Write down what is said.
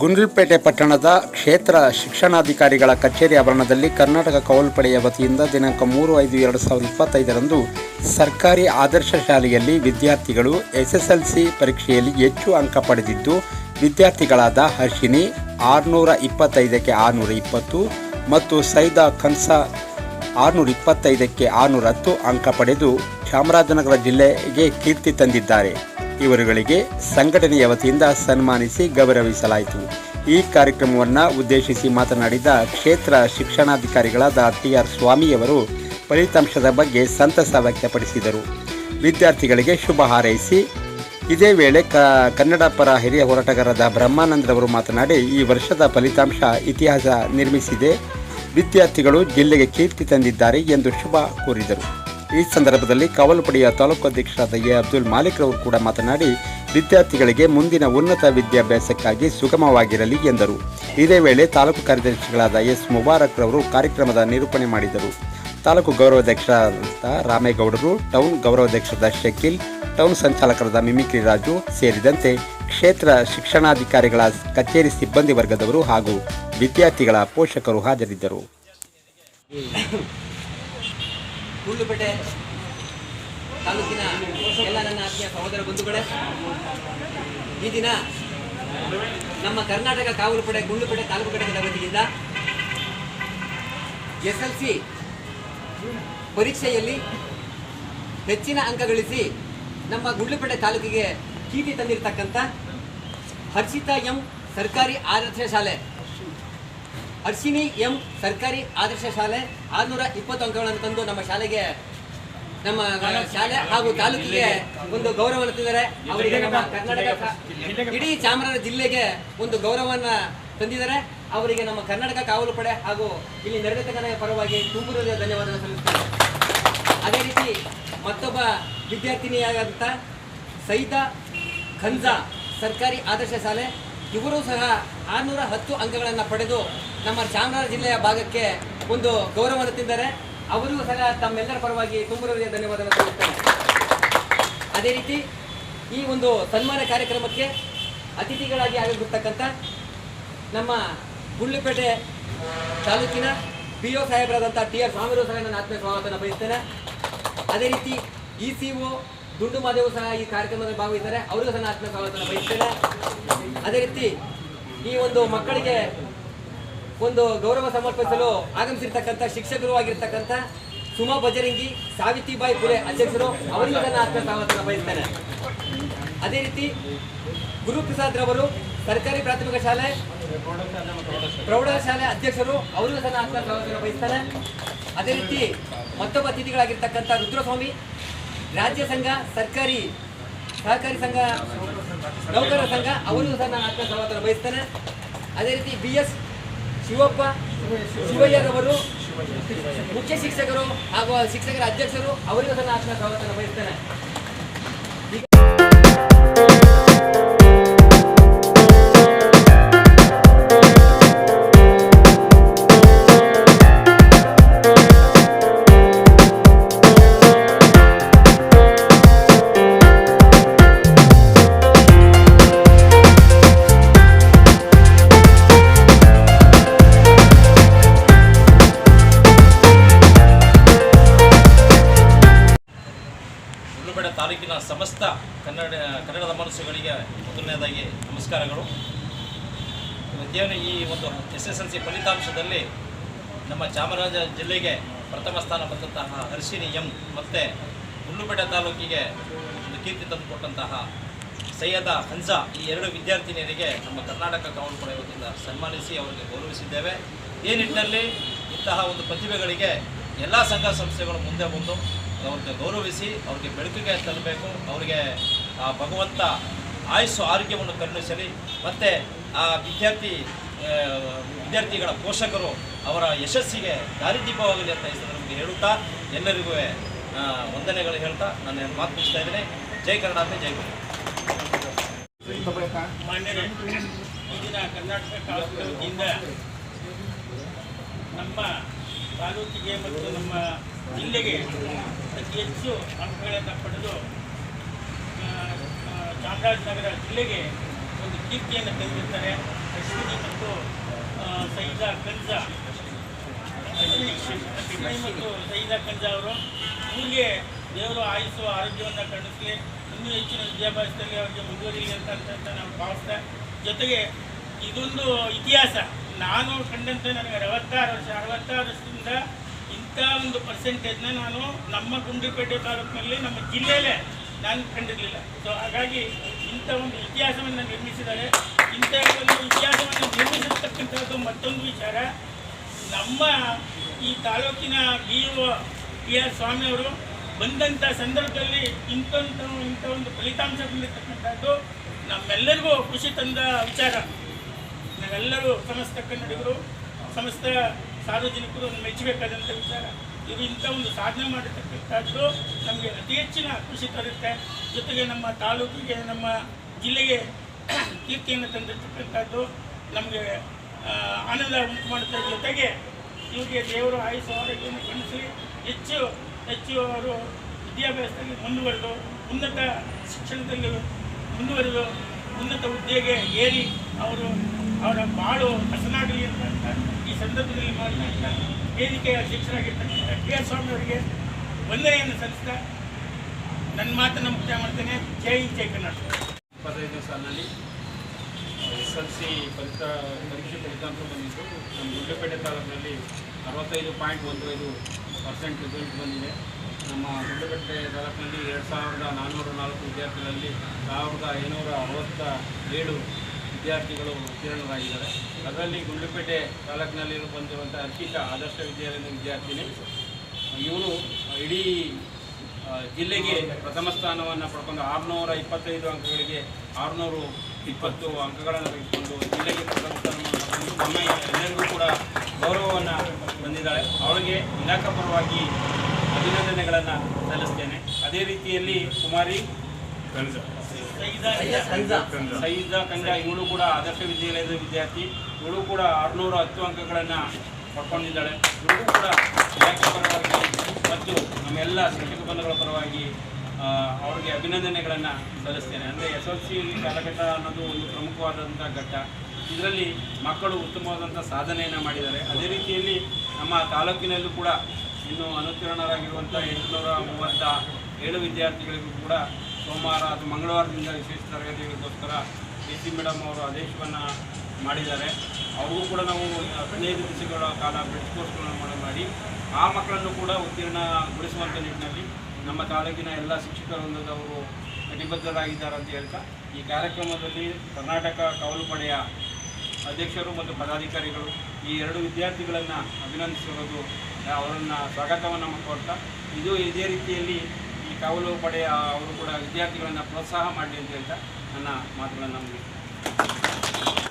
ಗುಂಡ್ಲುಪೇಟೆ ಪಟ್ಟಣದ ಕ್ಷೇತ್ರ ಶಿಕ್ಷಣಾಧಿಕಾರಿಗಳ ಕಚೇರಿ ಆವರಣದಲ್ಲಿ ಕರ್ನಾಟಕ ಕೌಲ್ಪಡೆಯ ವತಿಯಿಂದ ದಿನಾಂಕ ಮೂರು ಐದು ಎರಡು ಸಾವಿರದ ಇಪ್ಪತ್ತೈದರಂದು ಸರ್ಕಾರಿ ಆದರ್ಶ ಶಾಲೆಯಲ್ಲಿ ವಿದ್ಯಾರ್ಥಿಗಳು ಎಸ್ಎಸ್ಎಲ್ಸಿ ಪರೀಕ್ಷೆಯಲ್ಲಿ ಹೆಚ್ಚು ಅಂಕ ಪಡೆದಿದ್ದು, ವಿದ್ಯಾರ್ಥಿಗಳಾದ ಹರ್ಷಿನಿ ಆರುನೂರ ಇಪ್ಪತ್ತೈದಕ್ಕೆ ಆರುನೂರ ಇಪ್ಪತ್ತು ಮತ್ತು ಸೈದಾ ಕನ್ಸ ಆರುನೂರ ಇಪ್ಪತ್ತೈದಕ್ಕೆ ಆರುನೂರ ಹತ್ತು ಅಂಕ ಪಡೆದು ಚಾಮರಾಜನಗರ ಜಿಲ್ಲೆಗೆ ಕೀರ್ತಿ ತಂದಿದ್ದಾರೆ. ಇವರುಗಳಿಗೆ ಸಂಘಟನೆಯ ವತಿಯಿಂದ ಸನ್ಮಾನಿಸಿ ಗೌರವಿಸಲಾಯಿತು. ಈ ಕಾರ್ಯಕ್ರಮವನ್ನು ಉದ್ದೇಶಿಸಿ ಮಾತನಾಡಿದ ಕ್ಷೇತ್ರ ಶಿಕ್ಷಣಾಧಿಕಾರಿಗಳಾದ ಟಿ ಆರ್ ಸ್ವಾಮಿಯವರು ಫಲಿತಾಂಶದ ಬಗ್ಗೆ ಸಂತಸ ವ್ಯಕ್ತಪಡಿಸಿದರು. ವಿದ್ಯಾರ್ಥಿಗಳಿಗೆ ಶುಭ ಹಾರೈಸಿ, ಇದೇ ವೇಳೆ ಕ ಕನ್ನಡ ಪರ ಹಿರಿಯ ಹೋರಾಟಗಾರರಾದ ಬ್ರಹ್ಮಾನಂದರವರು ಮಾತನಾಡಿ, ಈ ವರ್ಷದ ಫಲಿತಾಂಶ ಇತಿಹಾಸ ನಿರ್ಮಿಸಿದೆ. ವಿದ್ಯಾರ್ಥಿಗಳು ಜಿಲ್ಲೆಗೆ ಕೀರ್ತಿ ತಂದಿದ್ದಾರೆ ಎಂದು ಶುಭ ಕೋರಿದರು. ಈ ಸಂದರ್ಭದಲ್ಲಿ ಕಾವಲುಪಡೆಯ ತಾಲೂಕು ಅಧ್ಯಕ್ಷರಾದ ಎ. ಅಬ್ದುಲ್ ಮಾಲಿಕ್ ರವರು ಕೂಡ ಮಾತನಾಡಿ, ವಿದ್ಯಾರ್ಥಿಗಳಿಗೆ ಮುಂದಿನ ಉನ್ನತ ವಿದ್ಯಾಭ್ಯಾಸಕ್ಕಾಗಿ ಸುಗಮವಾಗಿರಲಿ ಎಂದರು. ಇದೇ ವೇಳೆ ತಾಲೂಕು ಕಾರ್ಯದರ್ಶಿಗಳಾದ ಎಸ್. ಮುಬಾರಕ್ ರವರು ಕಾರ್ಯಕ್ರಮದ ನಿರೂಪಣೆ ಮಾಡಿದರು. ತಾಲೂಕು ಗೌರವಾಧ್ಯಕ್ಷರಾದ ರಾಮೇಗೌಡರು, ಟೌನ್ ಗೌರವಾಧ್ಯಕ್ಷರಾದ ಶಕೀಲ್, ಟೌನ್ ಸಂಚಾಲಕರಾದ ಮಿಮಿಕ್ರಿ ರಾಜು ಸೇರಿದಂತೆ ಕ್ಷೇತ್ರ ಶಿಕ್ಷಣಾಧಿಕಾರಿಗಳ ಕಚೇರಿ ಸಿಬ್ಬಂದಿ ವರ್ಗದವರು ಹಾಗೂ ವಿದ್ಯಾರ್ಥಿಗಳ ಪೋಷಕರು ಹಾಜರಿದ್ದರು. ಗುಂಡ್ಲುಪೇಟೆ ತಾಲೂಕಿನ ಎಲ್ಲ ನನ್ನ ಆತ್ಮೀಯ ಸಹೋದರ ಬಂಧುಗಳೇ, ಈ ದಿನ ನಮ್ಮ ಕರ್ನಾಟಕ ಕಾವಲು ಪಡೆ ಗುಂಡ್ಲುಪೇಟೆ ತಾಲೂಕು ಘಟಕದ ವತಿಯಿಂದ ಎಸ್ ಎಲ್ ಸಿ ಪರೀಕ್ಷೆಯಲ್ಲಿ ಹೆಚ್ಚಿನ ಅಂಕ ಗಳಿಸಿ ನಮ್ಮ ಗುಂಡ್ಲುಪೇಟೆ ತಾಲೂಕಿಗೆ ಕೀರ್ತಿ ತಂದಿರತಕ್ಕಂಥ ಹರ್ಷಿತಾ ಎಂ ಸರ್ಕಾರಿ ಆದರ್ಶ ಶಾಲೆ ಹರ್ಷಿನಿ ಎಂ ಸರ್ಕಾರಿ ಆದರ್ಶ ಶಾಲೆ ಆರುನೂರ ಇಪ್ಪತ್ತು ಅಂಕಗಳನ್ನು ತಂದು ನಮ್ಮ ಶಾಲೆಗೆ, ನಮ್ಮ ಶಾಲೆ ಹಾಗೂ ತಾಲೂಕಿಗೆ ಒಂದು ಗೌರವವನ್ನು ತಂದಿದ್ದಾರೆ ಅವರಿಗೆ ನಮ್ಮ ಕರ್ನಾಟಕ ಇಡೀ ಚಾಮರಾಜ ಜಿಲ್ಲೆಗೆ ಒಂದು ಗೌರವವನ್ನು ತಂದಿದ್ದಾರೆ. ಅವರಿಗೆ ನಮ್ಮ ಕರ್ನಾಟಕ ಕಾವಲು ಪಡೆ ಹಾಗೂ ಇಲ್ಲಿ ನೆರೆದಿರ್ತಕ್ಕಂಥ ಪರವಾಗಿ ತುಂಬು ಹೃದಯ ಧನ್ಯವಾದ ಸಲ್ಲಿಸ್ತೇನೆ. ಅದೇ ರೀತಿ ಮತ್ತೊಬ್ಬ ವಿದ್ಯಾರ್ಥಿನಿಯಾದಂಥ ಸೈದಾ ಖಂಜಾ ಸರ್ಕಾರಿ ಆದರ್ಶ ಶಾಲೆ ಇವರು ಸಹ ಆರುನೂರ ಹತ್ತು ಅಂಕಗಳನ್ನು ಪಡೆದು ನಮ್ಮ ಚಾಮರಾಜ ಜಿಲ್ಲೆಯ ಭಾಗಕ್ಕೆ ಒಂದು ಗೌರವವನ್ನು ತಿಂದರೆ ಅವರಿಗೂ ಸಹ ತಮ್ಮೆಲ್ಲರ ಪರವಾಗಿ ತುಂಬ ಧನ್ಯವಾದಗಳು ಧನ್ಯವಾದವನ್ನು ಸಲ್ಲಿಸ್ತೇನೆ ಅದೇ ರೀತಿ ಈ ಒಂದು ಸನ್ಮಾನ ಕಾರ್ಯಕ್ರಮಕ್ಕೆ ಅತಿಥಿಗಳಾಗಿ ಆಗಿರ್ತಕ್ಕಂಥ ನಮ್ಮ ಗುಂಡ್ಲುಪೇಟೆ ತಾಲೂಕಿನ ಪಿ ಒ ಸಾಹೇಬರಾದಂಥ ಟಿ ಆರ್ ಸ್ವಾಮಿರು ಸಹ ನನ್ನ ಆತ್ಮೀಯ ಬಯಸ್ತೇನೆ. ಅದೇ ರೀತಿ ಇ ಸಿ ಒ ದುಂಡು ಮಾದೇವು ಸಹ ಈ ಕಾರ್ಯಕ್ರಮದಲ್ಲಿ ಭಾಗವಹಿಸ್ತಾರೆ ಅವರಿಗೂ ಸಹ ಆತ್ಮ ಸ್ವಾಗತ ಬಯಸ್ತೇನೆ. ಅದೇ ರೀತಿ ಈ ಒಂದು ಮಕ್ಕಳಿಗೆ ಒಂದು ಗೌರವ ಸಮರ್ಪಿಸಲು ಆಗಮಿಸಿರ್ತಕ್ಕಂಥ ಶಿಕ್ಷಕರು ಆಗಿರ್ತಕ್ಕಂಥ ಸುಮಾ ಬಜರಂಗಿ, ಸಾವಿತ್ರಿಬಾಯಿ ಪುಲೆ ಅಧ್ಯಕ್ಷರು, ಅವರಿಗೂ ಸಹ ಆತ್ಮ ಸ್ವಾಗತ ಬಯಸ್ತೇನೆ. ಅದೇ ರೀತಿ ಗುರುಪ್ರಸಾದ್ ರವರು, ಸರ್ಕಾರಿ ಪ್ರಾಥಮಿಕ ಶಾಲೆ ಪ್ರೌಢಶಾಲೆ ಅಧ್ಯಕ್ಷರು, ಅವರಿಗೂ ಸಹ ಆತ್ಮ ಸ್ವಾಗತ ಬಯಸ್ತಾರೆ ಅದೇ ರೀತಿ ಮತ್ತೊಬ್ಬ ಅತಿಥಿಗಳಾಗಿರ್ತಕ್ಕಂಥ ರುದ್ರಸ್ವಾಮಿ ರಾಜ್ಯ ಸಂಘ, ಸರ್ಕಾರಿ, ಸಹಕಾರಿ ಸಂಘ, ನೌಕರರ ಸಂಘ, ಅವರು ಸಹ ನಾನು ಆತ್ಮ ಸಮಾಧಾನ ಬಯಸ್ತೇನೆ ಅದೇ ರೀತಿ ಬಿ ಎಸ್ ಶಿವಪ್ಪ, ಶಿವಯ್ಯರವರು, ಮುಖ್ಯ ಶಿಕ್ಷಕರು ಹಾಗೂ ಶಿಕ್ಷಕರ ಅಧ್ಯಕ್ಷರು, ಅವರಿಗೂ ಸಹ ಆತ್ಮ ಸಮಾಧಾನ ಬಯಸ್ತೇನೆ ಸಮಸ್ತ ಕನ್ನಡ, ಕನ್ನಡದ ಮನಸ್ಸುಗಳಿಗೆ ಮೊದಲನೇದಾಗಿ ನಮಸ್ಕಾರಗಳು. ಇವತ್ತೇನು ಈ ಒಂದು ಎಸ್ ಎಸ್ ಎಲ್ ಸಿ ಫಲಿತಾಂಶದಲ್ಲಿ ನಮ್ಮ ಚಾಮರಾಜ ಜಿಲ್ಲೆಗೆ ಪ್ರಥಮ ಸ್ಥಾನ ಬಂದಂತಹ ಹರ್ಷಿಣಿ ಎಂ ಮತ್ತು ಹುಲ್ಲುಪೇಟೆ ತಾಲೂಕಿಗೆ ಒಂದು ಕೀರ್ತಿ ತಂದುಕೊಟ್ಟಂತಹ ಸೈಯದ ಹನ್ಸಾ ಈ ಎರಡು ವಿದ್ಯಾರ್ಥಿನಿಯರಿಗೆ ನಮ್ಮ ಕರ್ನಾಟಕ ಕಾವಲು ಪಡೆ ವತಿಯಿಂದ ಸನ್ಮಾನಿಸಿ ಅವರಿಗೆ ಗೌರವಿಸಿದ್ದೇವೆ. ಈ ನಿಟ್ಟಿನಲ್ಲಿ ಇಂತಹ ಒಂದು ಪ್ರತಿಭೆಗಳಿಗೆ ಎಲ್ಲ ಸಂಘ ಸಂಸ್ಥೆಗಳು ಮುಂದೆ ಬಂದು ಅವ್ರಿಗೆ ಗೌರವಿಸಿ, ಅವ್ರಿಗೆ ಬೆಳಕಿಗೆ ತರಬೇಕು, ಅವರಿಗೆ ಆ ಭಗವಂತ ಆಯುಸ್ಸು, ಆರೋಗ್ಯವನ್ನು ಕರುಣಿಸಲಿ. ಮತ್ತು ಆ ವಿದ್ಯಾರ್ಥಿ ವಿದ್ಯಾರ್ಥಿಗಳ ಪೋಷಕರು ಅವರ ಯಶಸ್ಸಿಗೆ ದಾರಿದೀಪವಾಗಲಿ ಅಂತ ಸಂದರ್ಭದಲ್ಲಿ ಹೇಳುತ್ತಾ, ಎಲ್ಲರಿಗೂ ವಂದನೆಗಳು ಹೇಳ್ತಾ, ನಾನು ಮಾತು ಮುಗಿಸ್ತಾ ಇದ್ದೇನೆ. ಜೈ ಕರ್ನಾಟಕ, ಜೈ ಗುರು ಇಂದಿನ ದಿನ ಕರ್ನಾಟಕ ನಮ್ಮ ತಾಲೂಕಿಗೆ ಮತ್ತು ನಮ್ಮ ಜಿಲ್ಲೆಗೆ ಅತಿ ಹೆಚ್ಚು ಅಂಕಗಳನ್ನು ಪಡೆದು ಚಾಮರಾಜನಗರ ಜಿಲ್ಲೆಗೆ ಒಂದು ಕೀರ್ತಿಯನ್ನು ತಂದಿರ್ತಾರೆ. ಅಶ್ವಿನಿ ಮತ್ತು ಸೈದ ಕನ್ಜಾ ಅಶ್ವಿನಿ ಅಶ್ವಿನಿ ಮತ್ತು ಸೈದಾ ಕನ್ಜಾ ಅವರು ಊರಿಗೆ ದೇವರು ಆಯಿಸುವ ಆರೋಗ್ಯವನ್ನು ಕಂಡಿಸಲಿ ಇನ್ನೂ ಹೆಚ್ಚಿನ ವಿದ್ಯಾಭ್ಯಾಸದಲ್ಲಿ ಅವರಿಗೆ ಮುಂದುವರಿಲಿ ಅಂತ ಅಂತ ನಾವು ಭಾವಿಸ್ತಾ, ಜೊತೆಗೆ ಇದೊಂದು ಇತಿಹಾಸ. ನಾನು ಕಂಡಂತೆ ನನಗೆ ಅರವತ್ತಾರು ವರ್ಷ, ಅರವತ್ತಾರು ವರ್ಷದಿಂದ ಇಂಥ ಒಂದು ಪರ್ಸೆಂಟೇಜ್ನ ನಾನು ನಮ್ಮ ಗುಂಡ್ರಿಪೇಟೆ ತಾಲೂಕಿನಲ್ಲಿ ನಮ್ಮ ಜಿಲ್ಲೆಯಲ್ಲೇ ನಾನು ಕಂಡಿರಲಿಲ್ಲ. ಸೊ ಹಾಗಾಗಿ ಇಂಥ ಒಂದು ಇತಿಹಾಸವನ್ನು ನಿರ್ಮಿಸಿದ್ದಾರೆ. ಇಂಥ ಒಂದು ಇತಿಹಾಸವನ್ನು ನಿರ್ಮಿಸಿರ್ತಕ್ಕಂಥದ್ದು ಮತ್ತೊಂದು ವಿಚಾರ. ನಮ್ಮ ಈ ತಾಲೂಕಿನ ಬಿ ಒ ಬಿ ಆರ್ ಸ್ವಾಮಿಯವರು ಬಂದಂಥ ಸಂದರ್ಭದಲ್ಲಿ ಇಂಥ ಇಂಥ ಒಂದು ಫಲಿತಾಂಶ ಬಂದಿರತಕ್ಕಂಥದ್ದು ನಮ್ಮೆಲ್ಲರಿಗೂ ಖುಷಿ ತಂದ ವಿಚಾರ. ನಾವೆಲ್ಲರೂ ಸಮಸ್ತ ಕನ್ನಡಿಗರು, ಸಮಸ್ತ ಸಾರ್ವಜನಿಕರು ಮೆಚ್ಚಬೇಕಾದಂಥ ವಿಚಾರ. ಇದು ಇಂಥ ಒಂದು ಸಾಧನೆ ಮಾಡಿರ್ತಕ್ಕಂಥದ್ದು ನಮಗೆ ಅತಿ ಹೆಚ್ಚಿನ ಖುಷಿ ತರುತ್ತೆ. ಜೊತೆಗೆ ನಮ್ಮ ತಾಲೂಕಿಗೆ, ನಮ್ಮ ಜಿಲ್ಲೆಗೆ ಕೀರ್ತಿಯನ್ನು ತಂದಿರ್ತಕ್ಕಂಥದ್ದು ನಮಗೆ ಆನಂದ ಉಂಟು ಮಾಡುತ್ತೆ. ಜೊತೆಗೆ ಇವರಿಗೆ ದೇವರು ಆಯುಷ ಆರೋಗ್ಯವನ್ನು ಕಣಿಸಿ ಹೆಚ್ಚು ಹೆಚ್ಚು ಅವರು ವಿದ್ಯಾಭ್ಯಾಸದಲ್ಲಿ ಮುಂದುವರೆದು, ಉನ್ನತ ಶಿಕ್ಷಣದಲ್ಲಿ ಮುಂದುವರೆದು, ಉನ್ನತ ಹುದ್ದೆಗೆ ಏರಿ ಅವರು ಅವರ ಬಾಳು ಹಸನಾಗಲಿ ಅಂತ ಈ ಸಂದರ್ಭದಲ್ಲಿ ಮಾಡಿದಂಥ ವೇದಿಕೆಯ ಅಧ್ಯಕ್ಷರಾಗಿರ್ತಕ್ಕಂಥ ಕೆ ಎಸ್ ಸ್ವಾಮಿ ಅವರಿಗೆ ವಂದನೆಯನ್ನು ಸಲ್ಲಿಸ್ತಾ ನನ್ನ ಮಾತನ್ನು ಮುಕ್ತಾಯ ಮಾಡ್ತೇನೆ. ಜೈ ಜೈ ಕರ್ನಾಟಕ ಇಪ್ಪತ್ತೈದನೇ ಸಾಲಿನಲ್ಲಿ ಎಸ್ ಎಲ್ ಸಿ ಫಲಿತ ಪರೀಕ್ಷೆ ಫಲಿತಾಂಶ ಬಂದಿದ್ದು ನಮ್ಮ ಗುಡ್ಡಪೇಟೆ ತಾಲೂಕಿನಲ್ಲಿ ಅರವತ್ತೈದು ಪಾಯಿಂಟ್ ಒಂದು ಐದು ಪರ್ಸೆಂಟ್ ರಿಸಲ್ಟ್ ಬಂದಿದೆ. ನಮ್ಮ ಗುಡ್ಡಪೇಟೆ ತಾಲೂಕಿನಲ್ಲಿ ಎರಡು ಸಾವಿರದ ನಾನ್ನೂರ ನಾಲ್ಕು ವಿದ್ಯಾರ್ಥಿಗಳಲ್ಲಿ ಸಾವಿರದ ಐನೂರ ಅರವತ್ತ ಏಳು ವಿದ್ಯಾರ್ಥಿಗಳು ಉತ್ತೀರ್ಣರಾಗಿದ್ದಾರೆ. ಅದರಲ್ಲಿ ಗುಂಡ್ಲುಪೇಟೆ ತಾಲೂಕಿನಲ್ಲಿ ಬಂದಿರುವಂಥ ಅರ್ಪಿತಾ ಆದರ್ಶ ವಿದ್ಯಾಲಯದ ವಿದ್ಯಾರ್ಥಿನಿ. ಇವರು ಇಡೀ ಜಿಲ್ಲೆಗೆ ಪ್ರಥಮ ಸ್ಥಾನವನ್ನು ಪಡ್ಕೊಂಡು ಆರುನೂರ ಇಪ್ಪತ್ತೈದು ಅಂಕಗಳಿಗೆ ಆರುನೂರು ಇಪ್ಪತ್ತು ಅಂಕಗಳನ್ನು ತೆಗೆದುಕೊಂಡು ಜಿಲ್ಲೆಗೆ ಪ್ರಥಮ ಸ್ಥಾನವನ್ನು ಪಡ್ಕೊಂಡು ಎಲ್ಲರಿಗೂ ಕೂಡ ಗೌರವವನ್ನು ಬಂದಿದ್ದಾಳೆ ಅವಳಿಗೆ ಇಲಾಖಾ ಪರವಾಗಿ ಅಭಿನಂದನೆಗಳನ್ನು ಸಲ್ಲಿಸ್ತೇನೆ. ಅದೇ ರೀತಿಯಲ್ಲಿ ಕುಮಾರಿ. ಸೈದಾ ಕಂಡ. ಇವಳು ಕೂಡ ಆದರ್ಶ ವಿದ್ಯಾಲಯದ ವಿದ್ಯಾರ್ಥಿ. ಇವಳು ಕೂಡ ಆರುನೂರ ಹತ್ತು ಅಂಕಗಳನ್ನು ಪಡ್ಕೊಂಡಿದ್ದಾಳೆ. ಇವಳು ಕೂಡ ಇಲಾಖೆ ಪರವಾಗಿ ಮತ್ತು ನಮ್ಮೆಲ್ಲ ಶಿಕ್ಷಕ ಬಂಧುಗಳ ಪರವಾಗಿ ಅವ್ರಿಗೆ ಅಭಿನಂದನೆಗಳನ್ನು ಸಲ್ಲಿಸ್ತೇನೆ. ಅಂದರೆ ಎಸ್ ಎಲ್ ಸಿ ಕಾಲಘಟ್ಟ ಅನ್ನೋದು ಒಂದು ಪ್ರಮುಖವಾದಂಥ ಘಟ್ಟ. ಇದರಲ್ಲಿ ಮಕ್ಕಳು ಉತ್ತಮವಾದಂಥ ಸಾಧನೆಯನ್ನು ಮಾಡಿದ್ದಾರೆ. ಅದೇ ರೀತಿಯಲ್ಲಿ ನಮ್ಮ ತಾಲೂಕಿನಲ್ಲೂ ಕೂಡ ಇನ್ನು ಅನುತ್ತೀರ್ಣರಾಗಿರುವಂಥ ಎಂಟುನೂರ ಮೂವತ್ತ ಏಳು ವಿದ್ಯಾರ್ಥಿಗಳಿಗೂ ಕೂಡ ಸೋಮವಾರ ಅಥವಾ ಮಂಗಳವಾರದಿಂದ ವಿಶೇಷ ತರಗತಿಗಳಿಗೋಸ್ಕರ ಡಿ ಸಿ ಮೇಡಮ್ ಅವರು ಆದೇಶವನ್ನು ಮಾಡಿದ್ದಾರೆ. ಅವ್ರಿಗೂ ಕೂಡ ನಾವು ಹದಿನೈದು ದಿವಸಗಳ ಕಾಲ ಬ್ರಿಡ್ಜ್ ಕೋರ್ಸ್ಗಳನ್ನು ಮಾಡಿ ಆ ಮಕ್ಕಳನ್ನು ಕೂಡ ಉತ್ತೀರ್ಣಗೊಳಿಸುವಂಥ ನಿಟ್ಟಿನಲ್ಲಿ ನಮ್ಮ ತಾಲೂಕಿನ ಎಲ್ಲ ಶಿಕ್ಷಕ ವೃಂದದವರು ಕಟಿಬದ್ಧರಾಗಿದ್ದಾರೆ ಅಂತ ಹೇಳ್ತಾ, ಈ ಕಾರ್ಯಕ್ರಮದಲ್ಲಿ ಕರ್ನಾಟಕ ಕಾವಲು ಪಡೆಯ ಅಧ್ಯಕ್ಷರು ಮತ್ತು ಪದಾಧಿಕಾರಿಗಳು ಈ ಎರಡು ವಿದ್ಯಾರ್ಥಿಗಳನ್ನು ಅಭಿನಂದಿಸಿರೋದು ಅವರನ್ನು ಸ್ವಾಗತವನ್ನು ಕೊಡ್ತಾ ಇದು ಇದೇ ರೀತಿಯಲ್ಲಿ ಕಾವಲು ಪಡೆಯ ಅವರು ಕೂಡ ವಿದ್ಯಾರ್ಥಿಗಳನ್ನು ಪ್ರೋತ್ಸಾಹ ಮಾಡಲಿ ಅಂತ ಹೇಳ್ತಾ ನನ್ನ ಮಾತುಗಳನ್ನು ಮುಗಿಸ್ತೇನೆ.